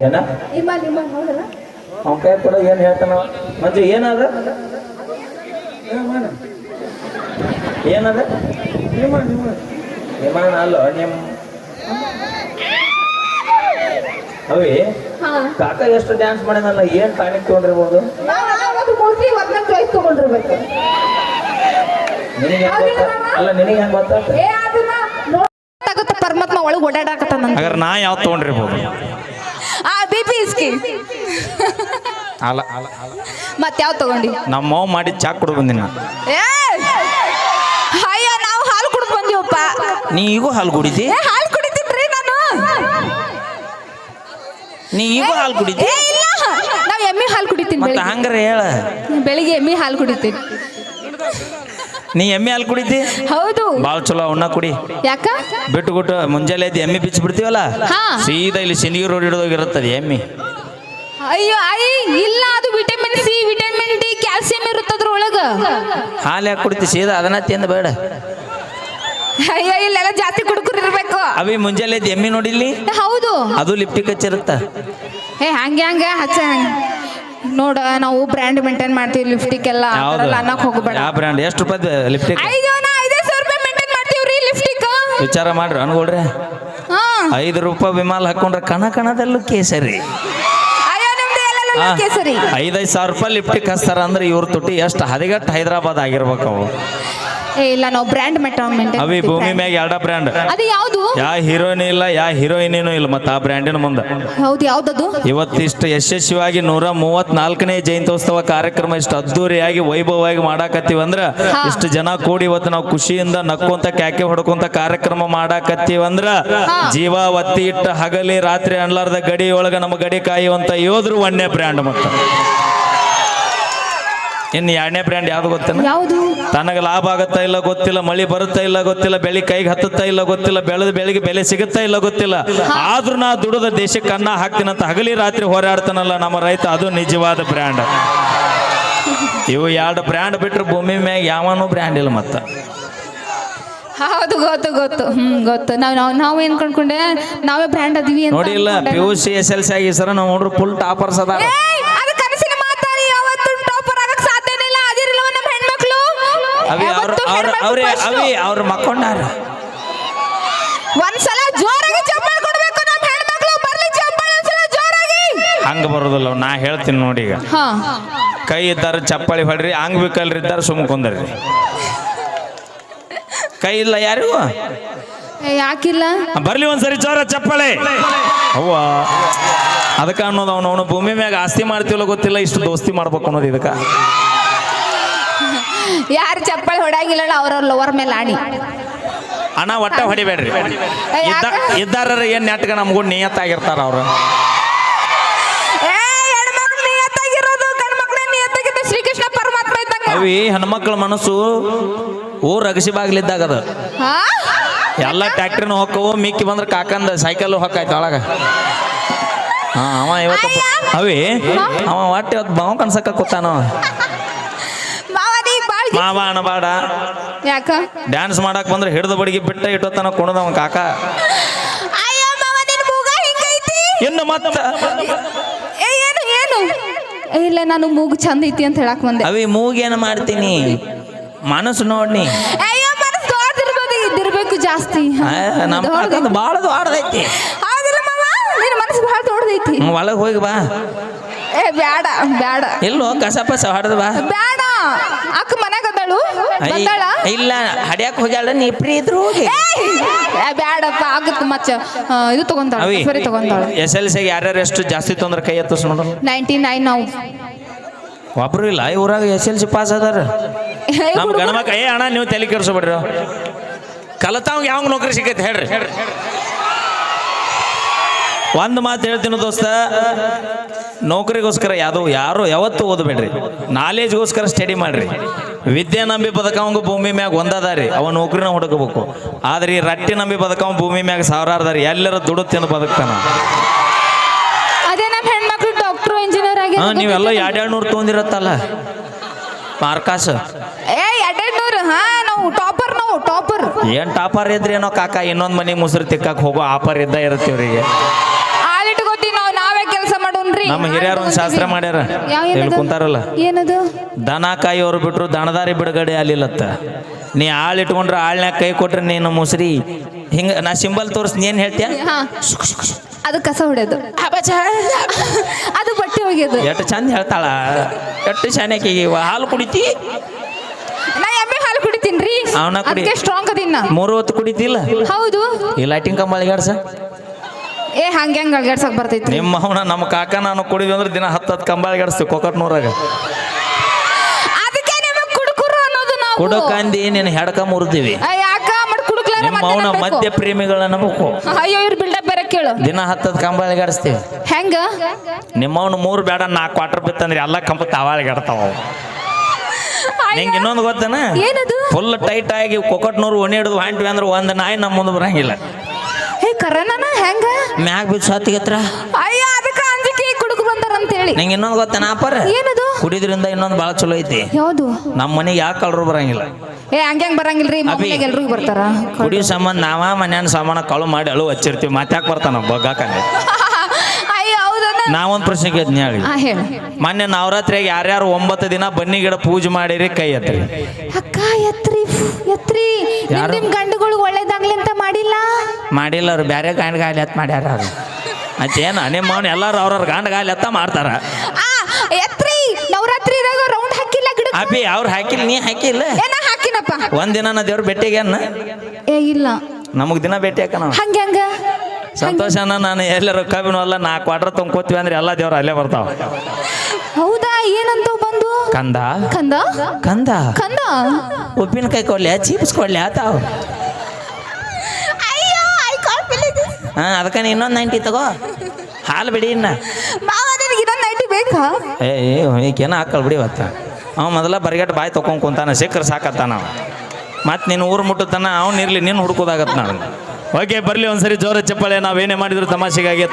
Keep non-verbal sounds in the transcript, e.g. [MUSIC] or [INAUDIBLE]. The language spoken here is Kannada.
ಏನ? ಅವ್ನ ಕೈ ಕೂಡ ಏನ್ ಹೇಳ್ತಾನ. ಮಂಜು ಏನದ? ಏನದ? ವಿಮಾನ ಅಲ್ಲ ನಿಮ್ ಅವಿ ಹಾ. ಕಾಕ ಎಷ್ಟು ಡ್ಯಾನ್ಸ್ ಮಾಡಿದಲ್ಲ ಏನ್ ಟಾನಿಕ್ ತಗೊಂಡಿರ್ಬೋದು? ನಿನಗೆ ಅಲ್ಲ ನಿನಗೆ ಹೆಂಗ್ ನೋಡಾಗತ್ತ ಪರಮಾತ್ಮ ಒಳಗೆ ಓಡಾಡಕತ್ತ ಹಾಗಾದ್ರೆ ನಾ ಯಾವ ತಗೊಂಡಿರ್ಬೋದು? ಆ ಬಿ ಪಿ ಇಸ್ಕಿ ಅಲ್ಲ. ಮತ್ತೆ ಯಾವ ತಗೊಂಡಿ? ನಮ್ಮ ಮಾವು ಮಾಡಿ ಚಾ ಕುಡಿದು ಬಂದಿನ ಏ! ಅಯ್ಯೋ ನಾವು ಹಾಲು ಕುಡ್ದು ಬಂದೀವಪ್ಪ. ನೀ ಈಗೂ ಹಾಲು ಕುಡಿತಿ? ಏ ಹಾಲು ಕುಡಿತೀನ್ರಿ ನಾನು. ನೀ ಈಗೂ ಹಾಲು ಕುಡಿತಿ? ಏ ಇಲ್ಲ. ನಾವು ಎಮ್ಮಿ ಹಾಲು ಕುಡಿತೀನಿ ಮತ್ತೆ ಬೆಳಿಗ್ಗೆ. ಹಂಗಾರೆ ಹೇಳ. ಬೆಳಿಗ್ಗೆ ಎಮ್ಮೆ ಹಾಲು ಕುಡಿತೀನಿ. ನೀ ಎಮ್ಮೆ ಹಾಲು ಕುಡಿತಿ ಹೌದು. ಭಾಳ ಚಲೋ ಉಣ್ಣ ಕುಡಿ. ಯಾಕ? ಬಿಟ್ಟು ಬಿಟ್ಟು ಮುಂಜಾನೆ ಎದ್ದು ಎಮ್ಮೆ ಬಿಚ್ಚಿ ಬಿಡ್ತೀವಲ್ಲ? ಹಾ. ಸೀದಾ ಇಲ್ಲಿ ಸಿಂದಗಿ ರೋಡ್ ಹಿಡಿದೋಗಿರುತ್ತದೆ ಎಮ್ಮೆ. ಅಯ್ಯೋ ಐ ಇಲ್ಲ ಅದು vitamin C vitamin D calcium ಇರುತ್ತದ್ರ ಒಳಗ ಹಾಲು ಯಾಕೆ ಕುಡಿತಿ? ಸೀದಾ ಅದನ್ನ ತಿಂದ ಬೇಡ. ಅಯ್ಯೋ ಇಲ್ಲೆಲ್ಲ ಜಾಸ್ತಿ ಕುಡುಕರು ಇರಬೇಕು. ಅವಿ ಮುಂಜಾನೆ ಎದ್ದು ಎಮ್ಮೆ ನೋಡಿಲ್ಲಿ? ಹೌದು. ಅದು ಲಿಪ್ಟಿಕ್ ಹಚ್ಚಿರುತ್ತ? ಏ ಹಂಗೆ ಹಂಗೆ ಹಚ್ಚ ಹಂಗೆ. ನೋಡ ನಾವು ಬ್ರ್ಯಾಂಡ್ ಮೇಂಟೈನ್ ಮಾಡ್ತೀವಿ ಲಿಫ್ಟಿಕ್ ಎಲ್ಲ ಆ ಯಾವ್ದು ಅನ್ನಕ್ ಹೋಗಬೇಡ. ಯಾವ ಬ್ರ್ಯಾಂಡ್ ಎಷ್ಟು ರೂಪಾಯಿ ಲಿಪ್ಟಿಕ್ ಐದು ನಾ ಐದೇ ಸಾವಿರ ರೂಪಾಯಿ ಮೇಂಟೈನ್ ಮಾಡ್ತೀವ್ರಿ ಲಿಫ್ಟಿಕ್ ವಿಚಾರ ಮಾಡ್ರಿ ಅನ್ಕೊಳ್ರಿ. ಹಾ. ಐದು ರೂಪಾಯಿ ವಿಮಾಲ್ ಹಾಕೊಂಡ್ರೆ ಕಣ ಕಣದಲ್ಲೂ ಕೇಸರಿ. ಅಯ್ಯೋ ನಿಮ್ದು ಎಲ್ಲ ಕೇಸರಿ. ಐದೈದು ಸಾವಿರ ರೂಪಾಯಿ ಲಿಪ್ಟಿಕ್ ಹಚ್ತಾರ ಅಂದ್ರೆ ಇವ್ರ ತುಟಿ ಎಷ್ಟು ಹದಿಗಟ್ಟು ಹೈದರಾಬಾದ್ ಆಗಿರ್ಬೇಕು ಅವು ಏ ಇಲ್ಲ ನಾವು ಬ್ರ್ಯಾಂಡ್ ಅವಿ ಭೂಮಿ ಮ್ಯಾಗ ಎರಡ ಬ್ರ್ಯಾಂಡ್ ಅದು ಯಾವುದು? ಯಾ ಹೀರೋಯಿನ್ ಇಲ್ಲ ಯಾ ಹೀರೋಯಿನೇನು ಇಲ್ಲ ಮತ್ತೆ ಆ ಬ್ರ್ಯಾಂಡಿನ ಮುಂದೆ. ಹೌದು ಯಾವ್ದದು? ಇವತ್ತಿಷ್ಟು ಯಶಸ್ವಿಯಾಗಿ ನೂರ ಮೂವತ್ನಾಲ್ಕನೇ ಜಯಂತ್ಯೋತ್ಸವ ಕಾರ್ಯಕ್ರಮ ಇಷ್ಟು ಅದ್ದೂರಿಯಾಗಿ ವೈಭವವಾಗಿ ಮಾಡಾಕತ್ತೀವಿ ಅಂದ್ರೆ. ಇಷ್ಟು ಜನ ಕೂಡಿ ಇವತ್ತು ನಾವು ಖುಷಿಯಿಂದ ನಕ್ಕೊಂತ ಕ್ಯಾಕೆ ಹೊಡ್ಕೊಂತ ಕಾರ್ಯಕ್ರಮ ಮಾಡಾಕತ್ತೀವಿ ಅಂದ್ರೆ. ಜೀವ ಒತ್ತಿ ಇಟ್ಟ ಹಗಲಿ ರಾತ್ರಿ ಅನ್ಲಾರ್ದ ಗಡಿ ಒಳಗ ನಮ್ಮ ಗಡಿ ಕಾಯುವಂತ ಯೋಧರು ಒಂದನೇ ಬ್ರ್ಯಾಂಡ್ ಮತ್ತ. ಇನ್ನು ಎರಡನೇ ಬ್ರ್ಯಾಂಡ್ ಯಾವ್ದು ಗೊತ್ತಿಲ್ಲ ಯಾವುದು? ತನಗೆ ಲಾಭ ಆಗುತ್ತಾ ಇಲ್ಲ ಗೊತ್ತಿಲ್ಲ ಮಳಿ ಬರುತ್ತಾ ಇಲ್ಲ ಗೊತ್ತಿಲ್ಲ ಬೆಳಿ ಕೈಗೆ ಹತ್ತುತ್ತಾ ಇಲ್ಲ ಗೊತ್ತಿಲ್ಲ ಬೆಳೆದ ಬೆಳಿಗ್ಗೆ ಬೆಲೆ ಸಿಗುತ್ತಾ ಇಲ್ಲ ಗೊತ್ತಿಲ್ಲ. ಆದ್ರೂ ನಾ ದುಡಿದ ದೇಶಕ್ಕೆ ಅನ್ನ ಹಾಕ್ತೀನಂತ ಹಗಲಿ ರಾತ್ರಿ ಹೋರಾಡ್ತಾನಲ್ಲ ನಮ್ಮ ರೈತ ಅದು ನಿಜವಾದ ಬ್ರ್ಯಾಂಡ್ ಇವು ಎರಡು ಬ್ರ್ಯಾಂಡ್ ಬಿಟ್ರೆ ಭೂಮಿ ಮ್ಯಾಗ ಯಾವನೂ ಬ್ರ್ಯಾಂಡ್ ಇಲ್ಲ ಮತ್ತ. ಹೌದು ಗೊತ್ತು ಗೊತ್ತು. ಹ್ಮ್ ಗೊತ್ತು. ನಾವು ನಾವು ನಾವು ಏನ್ ಕಂಡ್ಕೊಂಡೆ ನಾವೇ ಬ್ರ್ಯಾಂಡ್ ಅದೀವಿ ನೋಡಿ ಇಲ್ಲ P U C S L C ಆಗಿ ಸರ ನಾವು ನೋಡ್ರಿ ಫುಲ್ ಟಾಪರ್ಸ್ ಅದು ಅವ್ರ ಅವ್ರ. ಅವಿ ಅವ್ರ ಮಕ್ಕೊಂಡಾರ. ಒಂದ್ಸಲ ಜೋರಾಗಿ ಚಪ್ಪಾಳೆ ಕೊಡ್ಬೇಕು ನಮ್ಮ ಹೆಣ್ಮಕ್ಳು ಬರ್ಲಿ ಚಪ್ಪಾಳೆ ಒಂದ್ಸಲ ಜೋರಾಗಿ. ಹಂಗ ಬರೋದಿಲ್ಲ ನಾ ಹೇಳ್ತೀನಿ ನೋಡಿ ಈಗ. ಹಾ. ಕೈ ಇದ್ದಾರ ಚಪ್ಪಾಳಿ ಹೊಡ್ರಿ ಹಂಗ್ ಬೇಕಲ್ರಿ ಇದ್ದಾರ ಸುಮ್ಮ ಕುಂದರ್ರಿ ಕೈ ಇಲ್ಲ ಯಾರಿಗೂ? ಏ, ಯಾಕಿಲ್ಲ? ಬರ್ಲಿ ಒಂದ್ಸರಿ ಜೋರ ಚಪ್ಪಾಳೆ. ಅವ್ವ ಅದಕ್ಕ ಅನ್ನೋದು ಅವನು ಅವನು ಭೂಮಿ ಮ್ಯಾಗ ಆಸ್ತಿ ಮಾಡ್ತಿಲ್ಲ ಗೊತ್ತಿಲ್ಲ ಇಷ್ಟು ದೋಸ್ತಿ ಮಾಡ್ಬೇಕು ಅನ್ನೋದು ಇದಕ್ಕ. ಯಾರು ಚಪ್ಪಾಳೆ ಹೊಡಂಗಿಲ್ಲ ಅವ್ರವ್ರ ಲೋವರ್ ಮೇಲೆ ಆಡಿ. ಅಣ್ಣ ಒಟ್ಟ ಹೊಡಿಬೇಡ್ರಿ? ಇದ್ದಾರ ಏನ್ ನೆಟ್ಗ ನಮಗೂ ನಿಯತ್ತಾಗಿರ್ತಾರ ಅವ್ರು? ಹೆಣ್ಮಕ್ಳು ಅವಿ ಮನಸ್ಸು ಊರ್ ಅಗಸಿ ಬಾಗ್ಲಿದ್ದಾಗದ ಎಲ್ಲ ಟ್ಯಾಕ್ಟ್ರಿನ ಹೊಕ್ಕವು ಮಿಕ್ಕಿ ಬಂದ್ರೆ ಕಾಕಂದ ಸೈಕಲ್ ಹೊಕ್ಕಾಯ್ತು ಒಳಗ. ಹಾ ಅವ ಇವತ್ತು ಅವಿ ಅವ ಒಟ್ಟು ಇವತ್ತು ಬಾವು ಕನ್ಸಕ್ಕ ಕೂತಾನ. ಮಾವ ಅಣಬಾಡ ಯಾಕ? ಡ್ಯಾನ್ಸ್ ಮಾಡಕ್ ಬಂದ್ರೆ ಹಿಡಿದು ಬಡಿಗೆ ಬಿಟ್ಟ ಇಟ್ಟೋತನ ಕುಣದವ ಕಾಕ. ಮೂಗ ಇನ್ನು ಮತ್ತ. ಏನು ಏನು? ಇಲ್ಲ ನಾನು ಮೂಗು ಚಂದ ಐತಿ ಅಂತ ಹೇಳಕ್ ಬಂದೆ. ಅವಿ ಮೂಗೇನು ಮಾಡ್ತೀನಿ? ಮನಸ್ಸು ನೋಡ್ನಿ. ಇದ್ದಿರ್ಬೇಕು ಜಾಸ್ತಿ. ನಮ್ಮ ಭಾಳ ದೊಡ್ಡದೈತಿ. ನಿನ್ನ ಮನಸ್ಸು ಬಹಳ ದೊಡ್ಡದೈತಿ. ಒಳಗೆ ಹೋಗಿ ಬಾ. ಏ ಬ್ಯಾಡ ಬ್ಯಾಡ. ಇಲ್ಲೋ ಕಸ ಪಸ ಹೊಡೆದು ಬಾ. ಬ್ಯಾಡ ಅಕ್ಕ ಮನ್ಯಾಗ ಅದಾಳು? ಬಂದಾಳ? ಇಲ್ಲ ಹಡ್ಯಾಕ್ ಹೋಗ್ಯಾಳ ನೀ ಫ್ರೀ ಇದ್ರು ಹೋಗಿ. ಏ, ಬ್ಯಾಡಪ್ಪ ಆಗತ್ತೆ ಮಚ್ಚ. ಆ, ಇದು ತಗೊಂತಾಳ ಅವಿ ಸರಿ ತಗೊಂತಾಳ ಎಸ್ ಎಲ್ ಸಿಗೆ ಯಾರ್ಯಾರು ಎಷ್ಟು ಜಾಸ್ತಿ ತೊಂದ್ರೆ ಕೈ ಎತ್ತಿಸ್ ನೋಡು. ನೈಂಟಿ ನೈನ್ ನಾವು. ಒಬ್ರು ಇಲ್ಲ ಈ ಊರಾಗ ಎಸ್ ಎಲ್ ಸಿ ಪಾಸ್ ಅದಾರ. ನಮ್ಮ ಗಣಮಕ್ಕ ಏ ಅಣ್ಣ ನೀವು ತಲೆ ಕೆಡಿಸ್ಬೇಡ್ರಿ ಕಲತಾವ್ ಯಾವ ನೌಕರಿ ಸಿಗತ್ತೆ ಹೇಳ್ರಿ. ಒಂದು ಮಾತು ಹೇಳ್ತೀನಿ ದೋಸ್ತ. ನೌಕರಿಗೋಸ್ಕರ ಯಾವುದೋ ಯಾರು ಯಾವತ್ತೂ ಓದಬೇಡ್ರಿ. ನಾಲೇಜ್ಗೋಸ್ಕರ ಸ್ಟಡಿ ಮಾಡ್ರಿ. ವಿದ್ಯೆ ನಂಬಿ ಬದುಕವಂಗ ಭೂಮಿ ಮ್ಯಾಗ ಒಂದದಾರಿ. ಅವ ನೌಕರಿನ ಹುಡುಕಬೇಕು. ಆದ್ರೆ ಈ ರಟ್ಟಿ ನಂಬಿ ಬದುಕವ ಭೂಮಿ ಮ್ಯಾಗ ಸಾವಿರಾರದಾರಿ. ಎಲ್ಲರ ದುಡ್ಡು ತಿಂದು ಬದುಕ್ತಾನ. ಅದೇ ನಮ್ಮ ಹೆಣ್ಮಕ್ಳು ಡಾಕ್ಟರ್ ಇಂಜಿನಿಯರ್ ಆಗಿ ಹಾ ನೀವೆಲ್ಲ ಎರಡೆರಡು ನೂರು ತೊಗೊಂಡಿರತ್ತಲ್ಲ. ಮಾರ್ಕಾಸ್. ಏ ಎರಡೆರಡು ಹಾ ನಾವು ಟಾಪರ್ ನಾವು ಟಾಪರ್ ಏನ್ ಟಾಪರ್ ಇದ್ರಿ ಏನೋ ಕಾಕ ಇನ್ನೊಂದ್ ಮನೆಗೆ ಮುಸುರು ತಿಕ್ಕಕ್ಕೆ ಹೋಗೋ ಆಪರ್ ಇದ್ದ ಇರುತ್ತೆ ನಮ್ಮ ಹಿರಿಯರು ಒಂದು ಶಾಸ್ತ್ರ ಮಾಡ್ಯಾರ. ಯಾವ ಇಲ್ಲಿ ಏನದು? ಕುಂತಾರಲ್ಲ? ಏನದು? ದನ ಕಾಯೋರು ಬಿಟ್ರು ದನದಾರಿ ಬಿಡುಗಡೆ ಆಗ್ಲಿಲ್ಲತ್ತ. ನೀ ಆಳ್ ಇಟ್ಕೊಂಡ್ರೆ ಆಳ್ನ್ಯಾಗ ಕೈ ಕೊಟ್ರೆ ನೀನು ಮುಸ್ರಿ. ಹಿಂಗ ನಾ ಸಿಂಬಲ್ ತೋರಿಸ್ ಏನ್ ಹೇಳ್ತೀಯ? ಹಾ. ಅದು ಕಸ ಹೊಡೆಯೋದು. ಅದು ಬಟ್ಟೆ ಒಗೆಯೋದು. ಎಷ್ಟು ಚಂದ ಹೇಳ್ತಾಳ. ಎಷ್ಟು ಶಾನ್ಯಾಕಿ ಹಾಲು ಕುಡಿತಿ? ನಾ ಎಮ್ಮೆ ಹಾಲು ಕುಡಿತೀನ್ರಿ. ಅವ್ನ ಕುಡಿ. ಅದಕ್ಕೆ ಸ್ಟ್ರಾಂಗ್ ಮೂರು ಹೊತ್ತು ಕುಡಿತಿಲ್ಲ? ಹೌದು. ಈ ಲೈಟಿಂಗ್ ಕಂಬಳಿಗಾಡ್ಸ ಏ ಹಂಗೆ ಹಂಗೆ ಅಳ್ಗಾಡ್ಸಕ್ ಬರ್ತೈತಿ ನಿಮ್ಮ ಅವನ ನಮ್ಮ ಕಾಕ ನಾನು ಕುಡಿದ್ವಿ ಅಂದ್ರೆ ದಿನ ಹತ್ತು ಹತ್ತು ಕಂಬಳಿಗಾಡಿಸ್ತೀವಿ ಕೊಕಟ್ನೂರಾಗ ಅದಕ್ಕೆ ನಿಮಗೆ ಕುಡುಕರು ಅನ್ನೋದು ನಾವು. ಕುಡಕಂದಿ ನೀನು ಹೆಡ್ಕ ಮುರಿದೀವಿ. ಯಾಕ ಮಡ್ ನಿಮ್ಮ ಅವನ ಮಧ್ಯ ಪ್ರೇಮಿಗಳ ನಮಗೂ ಅಯ್ಯೋ ಇವ್ರ ಬಿಲ್ಡಪ್ ಬೇರೆ ಕೇಳು. ದಿನ ಹತ್ತತ್ತು ಕಂಬಳಿಗಾಡಿಸ್ತೀವಿ ಹೆಂಗ? ನಿಮ್ಮವನು ಮೂರು ಬೇಡ ನಾಲ್ಕು ಕ್ವಾರ್ಟರ್ ಬಿತ್ತಂದ್ರೆ ಎಲ್ಲ ಕಂಪ ತಾವಾಳಿಗಾಡ್ತಾವ ನಿಂಗೆ ಇನ್ನೊಂದು ಗೊತ್ತೇನ? ಏನದು? ಫುಲ್ ಟೈಟ್ ಆಗಿ ಕೊಕಟ್ನೂರು ಒಣೆ ಹಿಡಿದು ಹೊಂಟ್ವಿ ಅಂದ್ರೆ ಒಂದು ನಾಯಿ ನಮ್ಮ ಮುಂದೆ ಬರಂಗಿಲ್ಲ. ಹೇ ಕರನನ ಹೆಂಗ? ಮ್ಯಾಗ ಬಿದ್ದು ಸತ್ತಿಗೆತ್ರ ಅಯ್ಯ ಅದಕ್ಕ ಅಂಜಿಕೆ ಕುಡುಕು ಬಂದಾರ ಅಂತ ಹೇಳಿ ನಿಂಗೆ ಇನ್ನೊಂದು ಗೊತ್ತನ ಅಪ್ಪರ? ಏನದು? ಕುಡಿದ್ರಿಂದ ಇನ್ನೊಂದು ಭಾಳ ಚಲೋ ಐತಿ. ಯಾವುದು? ನಮ್ಮ ಮನೆಗೆ ಯಾಕೆ ಕಳ್ರು ಬರಂಗಿಲ್ಲ. ಏ ಹಂಗೆ ಬರಂಗಿಲ್ಲ ಬರಂಗಿಲ್ರಿ? ಮನೆಗೆ ಎಲ್ರಿಗೂ ಬರ್ತಾರ. ಕುಡಿ ಸಂಬಂಧ ನಾವ ಮನ್ಯಾನ ಸಾಮಾನ ಕಳು ಮಾಡಿ ಅಳು ಹಚ್ಚಿರ್ತೀವಿ. ಮಾತ್ಯಾಕೆ ಬರ್ತಾನ ಬಗ್ಗಾಕಂಗೆ [LAUGHS] ನಾವೊಂದು ಪ್ರಶ್ನೆ ಕೇಳ್ತೀನಿ ಹೇಳಿ ಹಾ ಹೇಳು. ಮೊನ್ನೆ ನವರಾತ್ರಿಯಾಗ ಯಾರ್ಯಾರು ಒಂಬತ್ತು ದಿನ ಬನ್ನಿ ಗಿಡ ಪೂಜೆ ಮಾಡಿರಿ ಕೈ ಎತ್ತರಿ ಅಕ್ಕ ಎತ್ರಿ ಎತ್ರಿ. ಯಾರು? ನಿಮ್ ಗಂಡುಗಳು ಒಳ್ಳೇದಾಗ್ಲಿ ಅಂತ ಮಾಡಿಲ್ಲ? ಮಾಡಿಲ್ಲ ಅವ್ರು ಬೇರೆ ಗಂಡ ಗಾಲಿ ಎತ್ತ ಮಾಡ್ಯಾರ ಅವ್ರು. ಮತ್ತೇನು ನಿಮ್ಮ ಅವ್ನು ಎಲ್ಲರೂ ಅವ್ರವ್ರ ಗಂಡ ಗಾಲಿ ಎತ್ತ ಮಾಡ್ತಾರ. ಆ ಎತ್ರಿ ನವರಾತ್ರಿದಾಗ ರೌಂಡ್ ಹಾಕಿಲ್ಲ ಗಿಡ ಅಪ್ಪಿ ಅವ್ರು ಹಾಕಿಲ್ಲ ನೀ ಹಾಕಿಲ್ಲ? ಏನ ಹಾಕಿನಪ್ಪ. ಒಂದಿನ ನಾ ದೇವ್ರ ಭೇಟಿಗೆ ಏನ್? ಏ ಇಲ್ಲ. ನಮಗ್ ದಿನ ಭೇಟಿ ಹಾಕ ನಾವು ಹಂಗೆ ಹಂಗ. ಸಂತೋಷನ ನಾನು ಎಲ್ಲರ ಕಬ್ಬಿನ ಅಲ್ಲ ನಾ ಕ್ವಾರ್ಟರ್ ತೊಗೊಂಕೋತೀವಿ ಅಂದ್ರೆ ಎಲ್ಲ ದೇವ್ರ ಅಲ್ಲೇ ಬರ್ತಾವ. ಹೌದಾ ಏನಂತ ಬಂದು? ಕಂದ. ಕಂದ? ಕಂದ. ಕಂದ? ಉಪ್ಪಿನಕಾಯಿ ಕೊಡ್ಲೆ ಚೀಪ್ಸ್ ಕೊಡ್ಲೆ ತಾವ. ಅಯ್ಯೋ ಐ ಕಾಲ್ ಹಾ ಅದಕ್ಕೆ ನೀ ಇನ್ನೊಂದು ನೈಂಟಿ ತಗೋ. ಹಾಲು ಬಿಡಿ ಇನ್ನ. ಇನ್ನೊಂದು ನೈಟಿ ಬೇಕಾ? ಏ ಈಗೇನ ಹಾಕಲ್ ಬಿಡಿ ಇವತ್ತ. ಅವ ಮೊದಲ ಬರಿಗಟ್ಟು ಬಾಯಿ ತೊಗೊಂಡ್ ಕುಂತಾನ ಸಿಕ್ಕರ್ ಸಾಕತ್ತಾನ ಮತ್ತೆ ನೀನು ಊರು ಮುಟ್ಟುತ್ತಾನ ಅವ್ನು ಇರ್ಲಿ ನೀನು ಹುಡುಕೋದಾಗತ್ತೆ ನಾನು ಓಕೆ ಬರಲಿ ಒಂದ್ಸರಿ ಜೋರ ಚಪ್ಪಾಳೆ. ನಾವೇನೇ ಮಾಡಿದ್ರು ತಮಾಷೆಗಾಗಿ